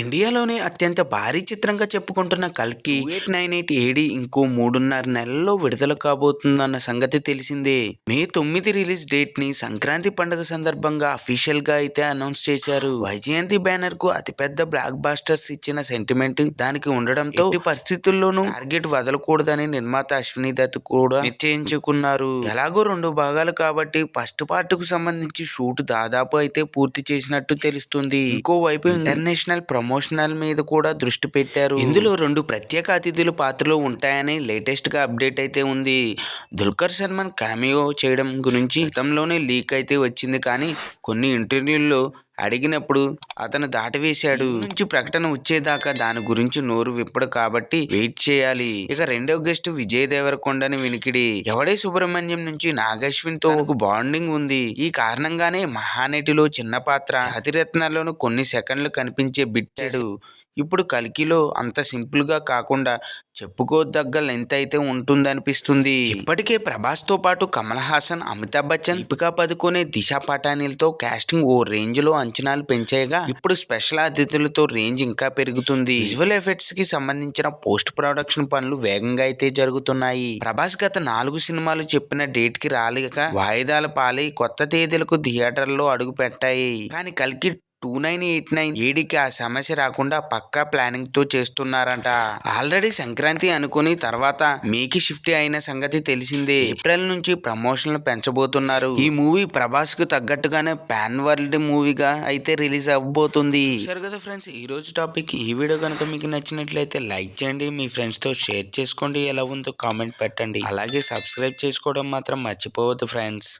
ఇండియాలోనే అత్యంత భారీ చిత్రంగా చెప్పుకుంటున్న కల్కి ఎయిట్ నైన్ ఎయిట్ ఏడి ఇంకో మూడున్నర నెలల్లో విడుదల కాబోతుందన్న సంగతి తెలిసిందే. మే తొమ్మిది రిలీజ్ డేట్ని సంక్రాంతి పండుగ సందర్భంగా అఫీషియల్గా అయితే అనౌన్స్ చేశారు. వైజయంతి బ్యానర్కు అతిపెద్ద బ్లాక్ బాస్టర్స్ ఇచ్చిన సెంటిమెంట్ దానికి ఉండడంతో ఈ పరిస్థితుల్లోనూ టార్గెట్ వదలకూడదని నిర్మాత అశ్విని దత్ కూడా నిశ్చయించుకున్నారు. ఎలాగో రెండు భాగాలు కాబట్టి ఫస్ట్ పార్ట్కు సంబంధించి షూట్ దాదాపు అయితే పూర్తి చేసినట్టు తెలుస్తుంది. ఇంకోవైపు ఇంటర్నేషనల్ ప్రమోషనల్ మీద కూడా దృష్టి పెట్టారు. ఇందులో రెండు ప్రత్యేక అతిథుల పాత్రలు ఉంటాయని లేటెస్ట్గా అప్డేట్ అయితే ఉంది. దుల్కర్ సల్మాన్ కామియో చేయడం గురించి గతంలోనే లీక్ అయితే వచ్చింది కానీ కొన్ని ఇంటర్వ్యూల్లో అడిగినప్పుడు అతను దాటవేశాడు. నుంచి ప్రకటన వచ్చేదాకా దాని గురించి నోరు విప్పడు కాబట్టి వెయిట్ చేయాలి. ఇక రెండో గెస్ట్ విజయ్ దేవరకొండని వినికిడి. ఎవడే సుబ్రహ్మణ్యం నుంచి నాగశ్విన్తో ఒక బాండింగ్ ఉంది? ఈ కారణంగానే మహానటిలో చిన్న పాత్ర. అతిరత్నాల్లోనూ కొన్ని సెకండ్లు కనిపించే బిట్టాడు. ఇప్పుడు కల్కిలో అంత సింపుల్గా కాకుండా చెప్పుకోదగ్గ లెంత్ అయితే ఉంటుందనిపిస్తుంది. ఇప్పటికే ప్రభాస్తో పాటు కమల్ హాసన్ అమితాబ్ బచ్చన్ దీపికా పదుకునే దిశ పటానీలతో కాస్టింగ్ ఓ రేంజ్లో అంచనాలు పెంచేయగా ఇప్పుడు స్పెషల్ అతిథులతో రేంజ్ ఇంకా పెరుగుతుంది. విజువల్ ఎఫెక్ట్స్కి సంబంధించిన పోస్ట్ ప్రొడక్షన్ పనులు వేగంగా అయితే జరుగుతున్నాయి. ప్రభాస్ గత నాలుగు సినిమాలు చెప్పిన డేట్కి రాలేక వాయిదాల పాలై కొత్త తేదీలకు థియేటర్లో అడుగు పెట్టాయి. కానీ కల్కి టూ నైన్ ఎయిట్ నైన్. ఏడికి ఆ సమస్య రాకుండా పక్కా ప్లానింగ్తో చేస్తున్నారంట. ఆల్రెడీ సంక్రాంతి అనుకుని తర్వాత మేకి షిఫ్ట్ అయిన సంగతి తెలిసిందే. ఏప్రిల్ నుంచి ప్రమోషన్లు పెంచబోతున్నారు. ఈ మూవీ ప్రభాస్కు తగ్గట్టుగానే పాన్ వరల్డ్ మూవీగా అయితే రిలీజ్ అవ్వబోతుంది. సరే కదా ఫ్రెండ్స్ ఈ రోజు టాపిక్. ఈ వీడియో కనుక మీకు నచ్చినట్లయితే లైక్ చేయండి మీ ఫ్రెండ్స్తో షేర్ చేసుకోండి ఎలా ఉందో కామెంట్ పెట్టండి. అలాగే సబ్స్క్రైబ్ చేసుకోవడం మాత్రం మర్చిపోవద్దు ఫ్రెండ్స్.